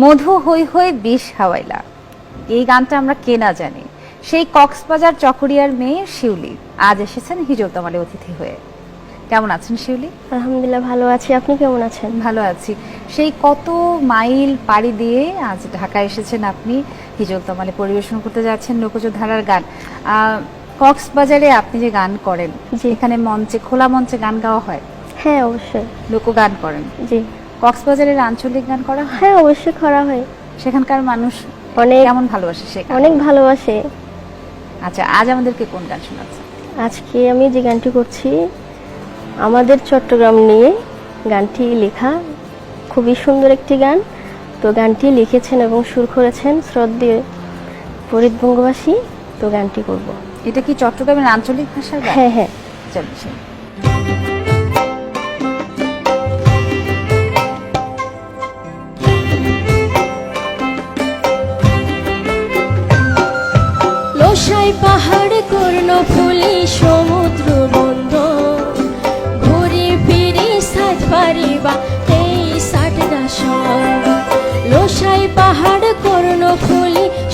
মধু হই হই বিষ হাওয়াইলা। এই গানটা আমরা কে না জানি। সেই কক্সবাজার চকরিয়ার মেয়ে শিউলি আজ এসেছেন হিজলতমালে অতিথি হয়ে। কেমন আছেন শিউলি? আলহামদুলিল্লাহ ভালো আছি। আপনি কেমন আছেন? ভালো আছি। সেই কত মাইল পাড়ি দিয়ে আজ ঢাকা এসেছেন আপনি হিজলতমালে পরিবেশন করতে যাচ্ছেন লোকজ ধারার গান কক্সবাজারে আপনি যে গান করেন জি। এখানে মঞ্চে খোলা মঞ্চে গান গাওয়া হয়? হ্যাঁ অবশ্যই। লোকগান করেন। জি। কক্সবাজারের আঞ্চলিক গান করা হয়? হ্যাঁ অবশ্যই করা হয়। সেখানকার মানুষ অনেক কেমন ভালোবাসে সে অনেক ভালোবাসে। আচ্ছা আজ আমাদেরকে কোন গান শোনাচ্ছে? আজকে আমি যে গানটি করছি আমাদের চট্টগ্রাম নিয়ে গানটি লেখা খুবই সুন্দর একটি গান। তো গানটি লিখেছেন এবং সুর করেছেন শ্রদ্ধেয় ফরিদ বঙ্গবাসী। তো গানটি করব। এটা কি চট্টগ্রামের আঞ্চলিক ভাষা হ্যাঁ হ্যাঁ। চলো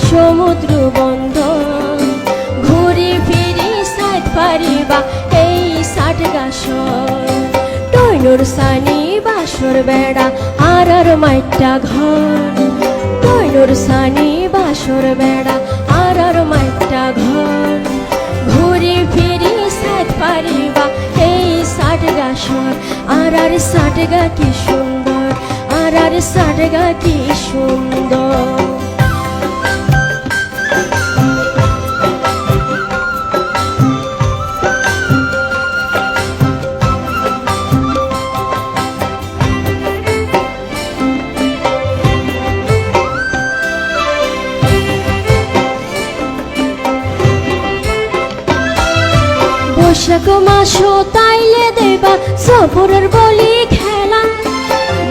সমুদ্র বন্ধ ঘুরি ফিরি সাত পারিবা এই সাত গাছর। টৈনুর সানি বাসর বেড়া আর আর মাইটা ঘর। তৈনুর সানি বাসর বেড়া আর আর মাইটা ঘর। ঘুরি ফিরি সাত পারিবা এই সাট গাছর। আর আর সাট গা কি সুন্দর আর আর সাট গা কি সুন্দর। বৈশাখ মাস, তাইলে দেবা সফরের বলি খেলা।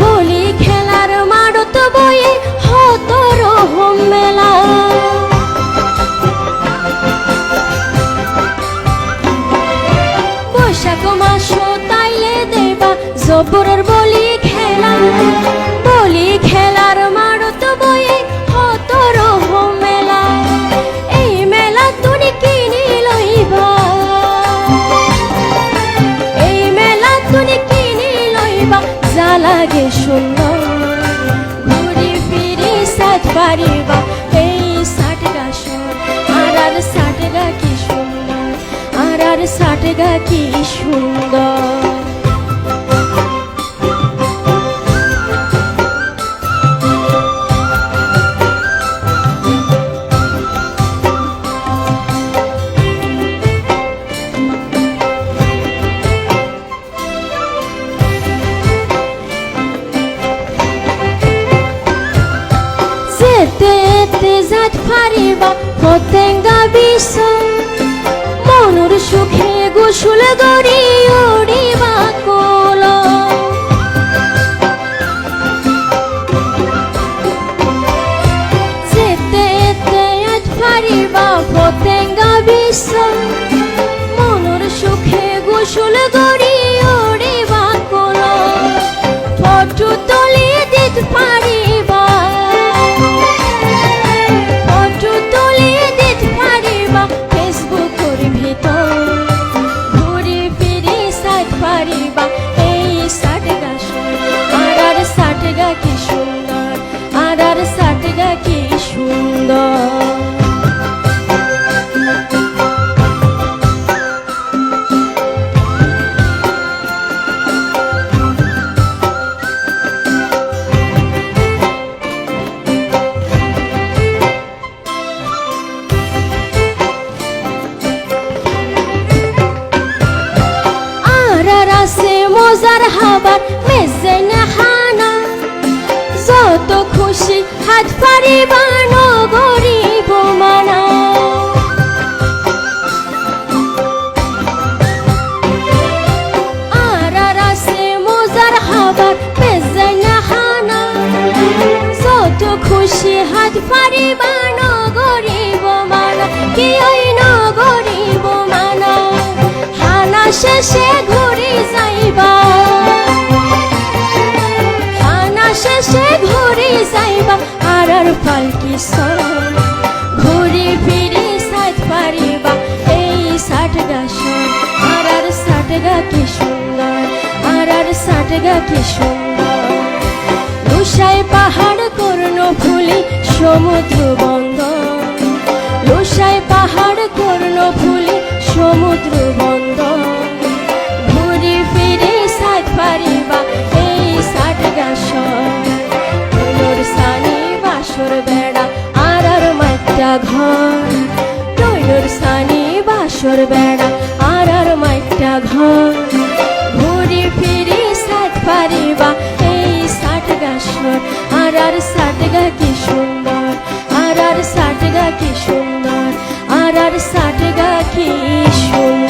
বলি খেলার মারত বয়ে হত রহম মেলা। বৈশাখ মাস, তাইলে দেবা জবরের সাত পারিবা এই ষাটগা সুর। আর আর ষাটগা কি সুন্দর, আর আর ষাটগা কি সুন্দর। ফারিবা পতেঙ্গা বিষ মনুর সুখে গোসুল গড়ি হাবার মেজে হানা। খুশি হাত নগরিব মানা। আর আর আছে হাবার মেজে হানা। যত খুশি হাত পারিবা নগরিব মানা। কি ওই পালকি সর, ঘুরি ফিরি সাজ পারিবা এই ষাট গাছর আর আর ষাট গা কি সুন্দর, আর আর ষাট গা কি সুন্দর। লুসাই পাহাড় করুন ফুলি সমুদ্র বন্দর। লুসাই পাহাড় ভাঙা ঘর রইলর সানি, বাসর বেড়া আর আর মাইটা ঘর। ঘুরি ফিরি সাত পারিবা, এই সাট গাছর আর আর সাট গা কি সুন্দর আর আর সাট গা কি সুন্দর আর আর সাট গা কি সুন্দর।